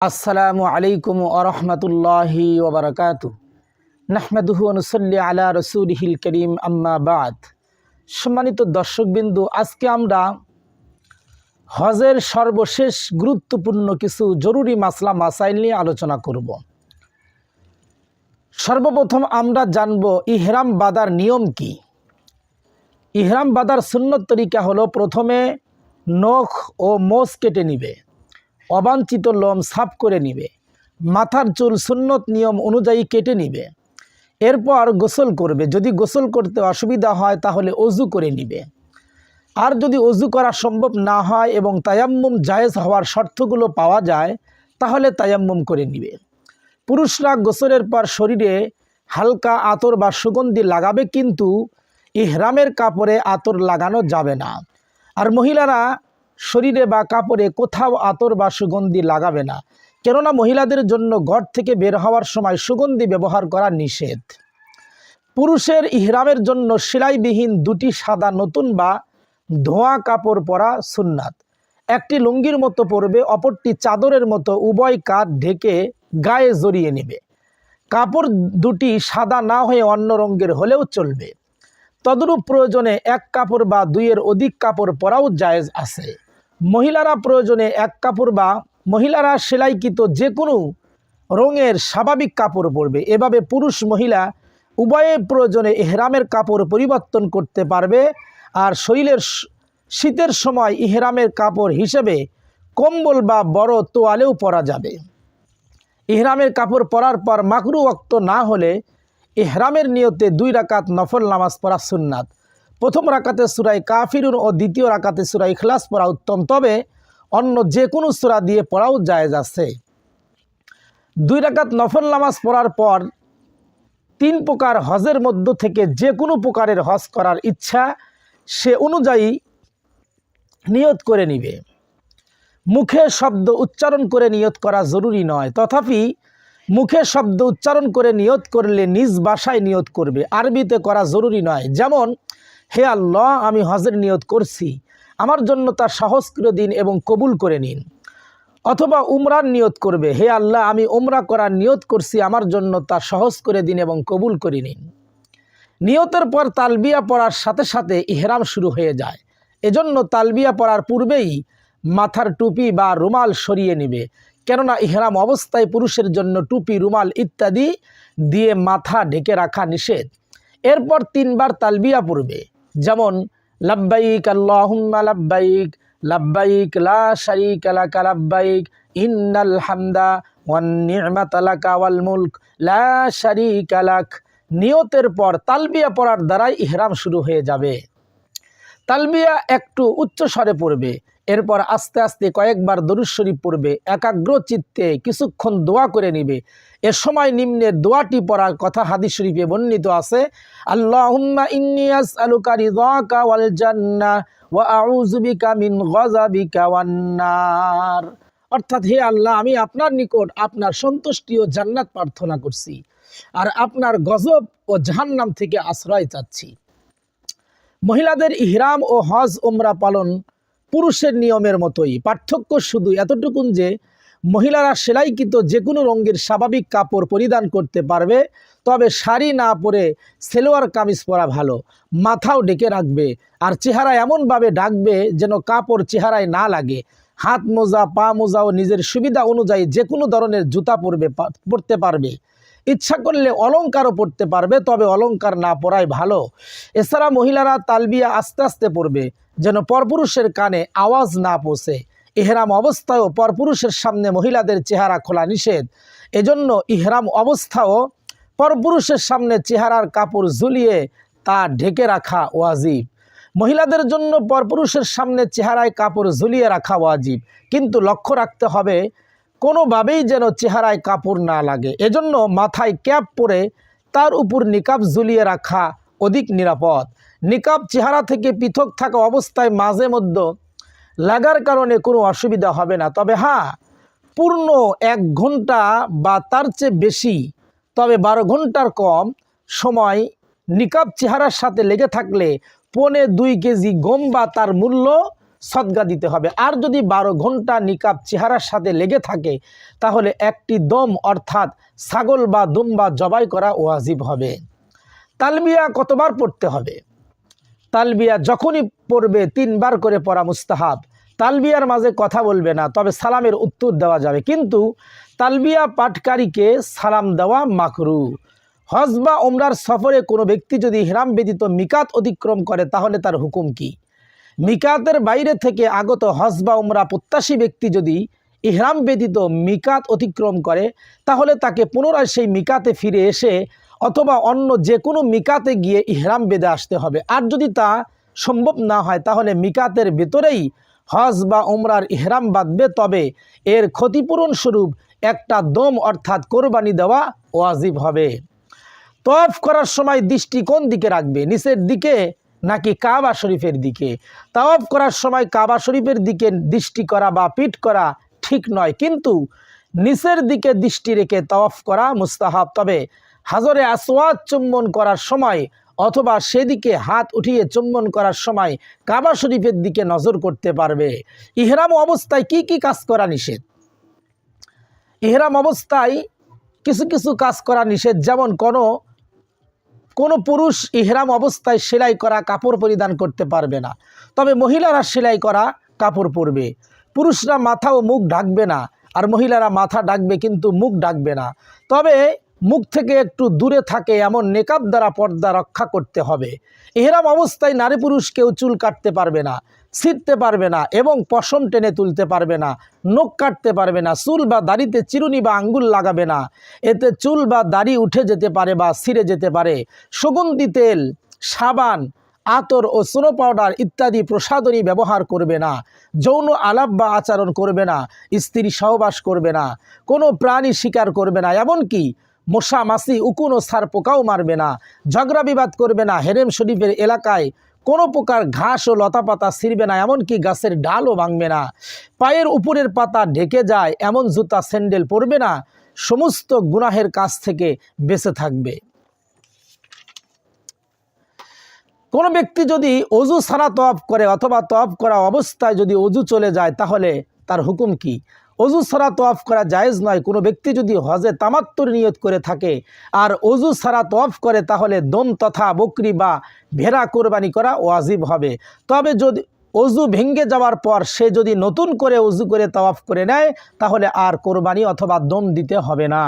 আসসালামু আলাইকুম আরহামতুল্লাহি ওবরাকাত নাহমাদুহু অনুসল্লি আলা রসুলহিল করিম, আম্মা বাদ। সম্মানিত দর্শকবিন্দু, আজকে আমরা হজের সর্বশেষ গুরুত্বপূর্ণ কিছু জরুরি মাসলা, মাসাইল নিয়ে আলোচনা করব। সর্বপ্রথম আমরা জানব ইহরাম বাদার নিয়ম কি। ইহরাম বাদার সুন্নত তরিকা হলো প্রথমে নখ ও মোষ কেটে নিবে। অবাঞ্ছিত লোম সাফ করে নিবে। মাথার চুল সুন্নত নিয়ম অনুযায়ী কেটে নিবে। এরপর গোসল করবে। যদি গোসল করতে অসুবিধা হয়, তাহলে অজু করে নিবে। আর যদি অজু করা সম্ভব না হয় এবং তায়াম্মুম জায়েজ হওয়ার শর্তগুলো পাওয়া যায়, তাহলে তায়াম্মুম করে নিবে। পুরুষরা গোসলের পর শরীরে হালকা আতর বা সুগন্ধি লাগাবে, কিন্তু ইহরামের কাপড়ে আতর লাগানো যাবে না। আর মহিলারা শরীরে বা কাপড়ে কোথাও আতর বা সুগন্ধি লাগাবে না, কেননা মহিলাদের জন্য ঘর থেকে বের হওয়ার সময় সুগন্ধি ব্যবহার করা নিষেধ। পুরুষের ইহরামের জন্য সেলাইবিহীন দুটি সাদা নতুন বা ধোঁয়া কাপড় পরা সুন্নাত। একটি লুঙ্গির মতো পরবে, অপরটি চাদরের মতো উভয় কাঁধ ঢেকে গায়ে জড়িয়ে নেবে। কাপড় দুটি সাদা না হয়ে অন্য রঙের হলেও চলবে। তদরূপ প্রয়োজনে এক কাপড় বা দুইয়ের অধিক কাপড় পরাও জায়েজ আছে। মহিলারা প্রয়োজনে এক কাপড় বা মহিলারা সেলাইকৃত যে কোনো রঙের স্বাভাবিক কাপড় পরবে। এভাবে পুরুষ মহিলা উভয়ে প্রয়োজনে এহরামের কাপড় পরিবর্তন করতে পারবে আর শরীরের শীতের সময় ইহরামের কাপড় হিসেবে কম্বল বা বড় তোয়ালেও পরা যাবে। ইহরামের কাপড় পরার পর মাকরু অক্ত না হলে ইহরামের নিয়তে দুই রাকাত নফল নামাজ পড়া সুন্নাত। প্রথম রাকাতে সুরাই কাফিরুন ও দ্বিতীয় রাকাতে সুরাই খ্লাস পড়া উত্তম। তবে অন্য যে কোনো সুরা দিয়ে পড়াও জায়েজ আছে। দুই রাকাত নফল নামাজ পড়ার পর তিন প্রকার হজের মধ্য থেকে যে কোনো প্রকারের হজ করার ইচ্ছা সে অনুযায়ী নিয়ত করে নিবে। মুখে শব্দ উচ্চারণ করে নিয়ত করা জরুরি নয়। তথাপি মুখে শব্দ উচ্চারণ করে নিয়ত করলে নিজ বাসায় নিয়ত করবে। আরবিতে করা জরুরি নয়। যেমন হে আল্লাহ, আমি হজের নিয়ত করছি। আমার জন্য তার সাহস করে দিন এবং কবুল করে নিন। অথবা উমরার নিয়ত করবে। হে আল্লাহ, আমি উমরা করার নিয়ত করছি। আমার জন্য তা সহজ করে দিন এবং কবুল করে নিন। নিয়তের পর তালবিয়া পড়ার সাথে সাথে ইহরাম শুরু হয়ে যায়। এজন্য তালবিয়া পড়ার পূর্বেই মাথার টুপি বা রুমাল সরিয়ে নেবে। কেননা ইহরাম অবস্থায় পুরুষের জন্য টুপি, রুমাল ইত্যাদি দিয়ে মাথা ঢেকে রাখা নিষেধ। এরপর তিনবার তালবিয়া পড়বে। যেমন, লাব্বাইক, আল্লাহুম্মা লাব্বাইক লাব্বাইক, লা শারিকা লাকা লাব্বাইক, ইন্নাল হামদা ওয়ান নি'মাতা লাকা ওয়াল মুলক, লা শারিকা লাক। নিয়তের পর তালবিয়া পড়ার দ্বারাই ইহরাম শুরু হয়ে যাবে। তালবিয়া একটু উচ্চ স্বরে পড়বে, এরপর আস্তে আস্তে কয়েকবার দরুদ শরীফ পড়বে একাগ্র চিত্তে কিছুক্ষণ দোয়া করে নিবে। এ সময় নিম্নের দোয়াটি পড়ার কথা হাদিস শরীফে বর্ণিত আছে অর্থাৎ হে আল্লাহ, আমি আপনার নিকট আপনার সন্তুষ্টি ও জান্নাত প্রার্থনা করছি আর আপনার গজব ও জাহান্নাম থেকে আশ্রয় চাচ্ছি। মহিলাদের ইহরাম ও হজ ওমরা পালন পুরুষের নিয়মের মতোই। পার্থক্য শুধু এতটুকুন যে মহিলারা সেলাইকৃত যে কোনো রঙের স্বাভাবিক কাপড় পরিধান করতে পারবে, তবে শাড়ি না পরে সেলোয়ার কামিজ পরা ভালো। মাথাও ডেকে রাখবে, আর চেহারা এমনভাবে ডাকবে যেন কাপড় চেহারায় না লাগে। হাত মোজা, পা মোজা ও নিজের সুবিধা অনুযায়ী যে কোনো ধরনের জুতা পরবে পরতে পারবে। ইচ্ছা করলে অলঙ্কারও পড়তে পারবে, তবে অলঙ্কার না পরাই ভালো। এছাড়া মহিলারা তালবিয়া আস্তে আস্তে পড়বে যেন পরপুরুষের কানে আওয়াজ না পৌঁছে ইহরাম অবস্থায়ও পরপুরুষের সামনে মহিলাদের চেহারা খোলা নিষেধ। এজন্য ইহরাম অবস্থাও পরপুরুষের সামনে চেহারার কাপড় ঝুলিয়ে তা ঢেকে রাখা ওয়াজিব। মহিলাদের জন্য পরপুরুষের সামনে চেহারায় কাপড় ঝুলিয়ে রাখা ওয়াজিব। কিন্তু লক্ষ্য রাখতে হবে, কোনোভাবেই যেন চেহারায় কাপড় না লাগে। এজন্য মাথায় ক্যাপ পরে তার উপর নিকাব ঝুলিয়ে রাখা অধিক নিরাপদ। নিকাব চেহারা থেকে পৃথক থাকা অবস্থায় মাঝে মধ্যে লাগার কারণে কোনো অসুবিধা হবে না। তবে হ্যাঁ পূর্ণ এক ঘণ্টা বা তার চেয়ে বেশি, তবে বারো ঘণ্টার কম সময় নিকাব চেহারার সাথে লেগে থাকলে পনে দুই কেজি গম বা তার মূল্য সদ্গা দিতে হবে। আর যদি বারো ঘণ্টা নিকাব চেহারার সাথে লেগে থাকে, তাহলে একটি দম অর্থাৎ ছাগল বা দুম্বা জবাই করা ওয়াজিব হবে। তালমিয়া কতবার পড়তে হবে? তালবিয়া যখনই পড়বে, তিনবার করে পড়া মুস্তাহাব। তালবিয়ার মাঝে কথা বলবে না, তবে সালামের উত্তর দেওয়া যাবে। কিন্তু তালবিয়া পাঠকারীকে সালাম দেওয়া মাকরু। হজ বা ওমরার সফরে কোনো ব্যক্তি যদি হিরাম ব্যতীত মিকাত অতিক্রম করে, তাহলে তার হুকুম কি? মিকাতের বাইরে থেকে আগত হজ বা উমরা প্রত্যাশী ব্যক্তি যদি ইহরাম ব্যতীত মিকাত অতিক্রম করে, তাহলে তাকে পুনরায় সেই মিকাতে ফিরে এসে অথবা অন্য যে কোনো মিকাতে গিয়ে ইহরাম বেঁধে আসতে হবে। আর যদি তা সম্ভব না হয়, তাহলে মিকাতের ভেতরেই হজ বা উমরার ইহরাম বাঁধবে। তবে এর ক্ষতিপূরণ স্বরূপ একটা দম, অর্থাৎ কোরবানি দেওয়া ওয়াজিব হবে। তফ করার সময় দৃষ্টি কোন দিকে রাখবে? নিচের দিকে নাকি কাবা শরীফের দিকে? তাওয়াফ করার সময় কাবা শরীফের দিকে দৃষ্টি করা বা পিঠ করা ঠিক নয়, কিন্তু নিচের দিকে দৃষ্টি রেখে তাওয়াফ করা মুস্তাহাব। তবে হাজরে আসওয়াদ চুম্বন করার সময় অথবা সেদিকে হাত উঠিয়ে চুম্বন করার সময় কাবা শরীফের দিকে নজর করতে পারবে। ইহরাম অবস্থায় কি কি কাজ করা নিষেধ? ইহরাম অবস্থায় কিছু কিছু কাজ করা নিষেধ, যেমন কোনো কোনো পুরুষ ইহরাম অবস্থায় সেলাই করা কাপড় পরিধান করতে পারবে না। তবে মহিলারা সেলাই করা কাপড় পরবে। পুরুষরা মাথা ও মুখ ঢাকবে না, আর মহিলারা মাথা ডাকবে কিন্তু মুখ ডাকবে না। তবে মুখ থেকে একটু দূরে থাকে এমন নেকাব দ্বারা পর্দা রক্ষা করতে হবে। ইহরাম অবস্থায় নারী পুরুষ কেউ চুল কাটতে পারবে না, ছিঁড়তে পারবে না এবং পশম টেনে তুলতে পারবে না, নখ কাটতে পারবে না, চুল বা দাড়িতে চিরুনি বা আঙ্গুল লাগাবে না। এতে চুল বা দাড়ি উঠে যেতে পারে বা ছিঁড়ে যেতে পারে। সুগন্ধি তেল, সাবান, আতর ও স্নো পাউডার ইত্যাদি প্রসাধনী ব্যবহার করবে না, যৌন আলাপ বা আচরণ করবে না, স্ত্রী সহবাস করবে না, কোনো প্রাণী শিকার করবে না। এমনকি মশা মাসি উকুন ও সার পোকাও মারবে না, ঝগড়া বিবাদ করবে না, হেরেম শরীফের এলাকায় কোনো প্রকার ঘাস ও লতাপাতা ছিঁড়বে না, এমনকি গাছের ডালও ভাঙবে না। পায়ের উপরের পাতা ঢেকে যায়, এমন জুতা স্যান্ডেল পরবে না, সমস্ত গুনাহের কাছ থেকে বেঁচে থাকবে। কোনো ব্যক্তি যদি অজু ছাড়া তফ করে অথবা তফ করা অবস্থায় যদি অজু চলে যায়, তাহলে তার হুকুম কি? অজু ছাড়া তফ করা জায়েজ নয়। কোনো ব্যক্তি যদি হজে তামাত্তর নিয়ত করে থাকে আর অজু ছাড়া তফ করে, তাহলে দম তথা বকরি বা ভেড়া কোরবানি করা ওয়াজিব হবে। তবে যদি অজু ভেঙ্গে যাওয়ার পর সে যদি নতুন করে অজু করে তওয়াফ করে নেয়, তাহলে আর কোরবানি অথবা দম দিতে হবে না।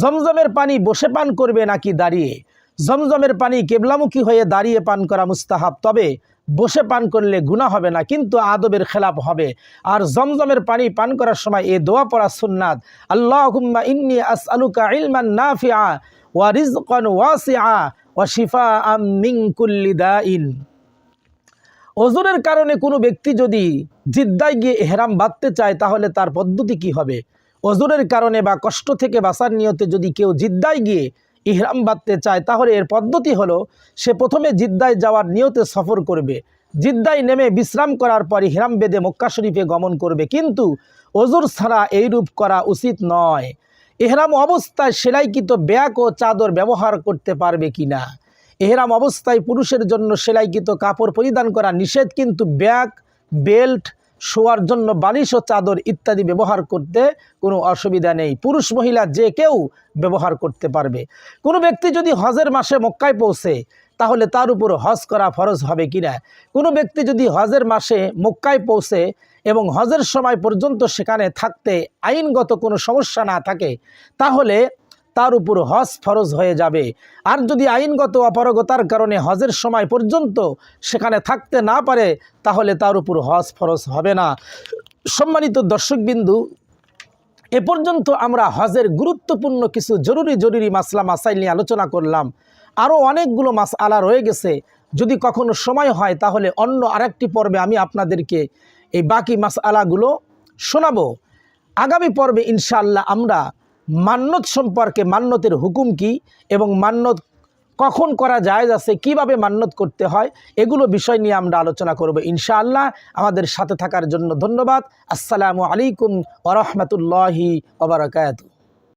জমজমের পানি বসে পান করবে নাকি দাঁড়িয়ে? জমজমের পানি কেবলামুখী হয়ে দাঁড়িয়ে পান করা মুস্তাহাব। তবে বসে পান করলে গুণা হবে না, কিন্তু আদবের খেলাপ হবে। আর জমজমের পানি পান করার সময় এ দোয়া পড়া সুন্নাত। আল্লাহ ইন্নি আস আলুকা ইলমান নাফিআ ওয়া রিজকান ওয়াসিআ ওয়া শিফা আম কুল্লি দাইন। ওজনের কারণে কোনো ব্যক্তি যদি জিদ্দায় গিয়ে এহরাম বাঁধতে চায়, তাহলে তার পদ্ধতি কি হবে? ওজনের কারণে বা কষ্ট থেকে বাঁচার নিয়তে যদি কেউ জিদ্দায় গিয়ে ইহরাম বাঁধতে চায়, তাহলে এর পদ্ধতি হলো, সে প্রথমে জিদ্দায় যাওয়ার নিয়তে সফর করবে। জিদ্দায় নেমে বিশ্রাম করার পর ইহরাম বেদে মক্কা শরীফে গমন করবে। কিন্তু অজুর ছাড়া এইরূপ করা উচিত নয়। এহরাম অবস্থায় সেলাইকৃত ব্যাগ ও চাদর ব্যবহার করতে পারবে কি না এহরাম অবস্থায় পুরুষের জন্য সেলাইকৃত কাপড় পরিধান করা নিষেধ, কিন্তু ব্যাগ, বেল্ট শোয়ার জন্য বালিশ ও চাদর ইত্যাদি ব্যবহার করতে কোনো অসুবিধা নেই। পুরুষ মহিলা যে কেউ ব্যবহার করতে পারবে। কোনো ব্যক্তি যদি হজের মাসে মক্কায় পৌঁছে, তাহলে তার উপর হজ করা ফরজ হবে কিনা? কোনো ব্যক্তি যদি হজের মাসে মক্কায় পৌঁছে এবং হজের সময় পর্যন্ত সেখানে থাকতে আইনগত কোনো সমস্যা না থাকে, তাহলে তার উপর হজ ফরজ হয়ে যাবে। আর যদি আইনগত অপারগতার কারণে হজের সময় পর্যন্ত সেখানে থাকতে না পারে, তাহলে তার উপর হজ ফরজ হবে না। সম্মানিত দর্শকবিন্দু, এ পর্যন্ত আমরা হজের গুরুত্বপূর্ণ কিছু জরুরি জরুরি মাসলা, মাসাইল নিয়ে আলোচনা করলাম। আরও অনেকগুলো মাস আলা রয়ে গেছে। যদি কখনো সময় হয়, তাহলে অন্য আরেকটি পর্বে আমি আপনাদেরকে এই বাকি মাস আলাগুলো শোনাবো। আগামী পর্বে ইনশাআল্লাহ আমরা মান্যত সম্পর্কে মান্যতের হুকুম কি এবং মান্যত কখন করা যায় আছে, কীভাবে মান্যত করতে হয়, এগুলো বিষয় নিয়ে আমরা আলোচনা করব ইনশাআল্লাহ। আমাদের সাথে থাকার জন্য ধন্যবাদ। আসসালামু আলাইকুম ওরহমতুল্লাহি ওবরাকাতু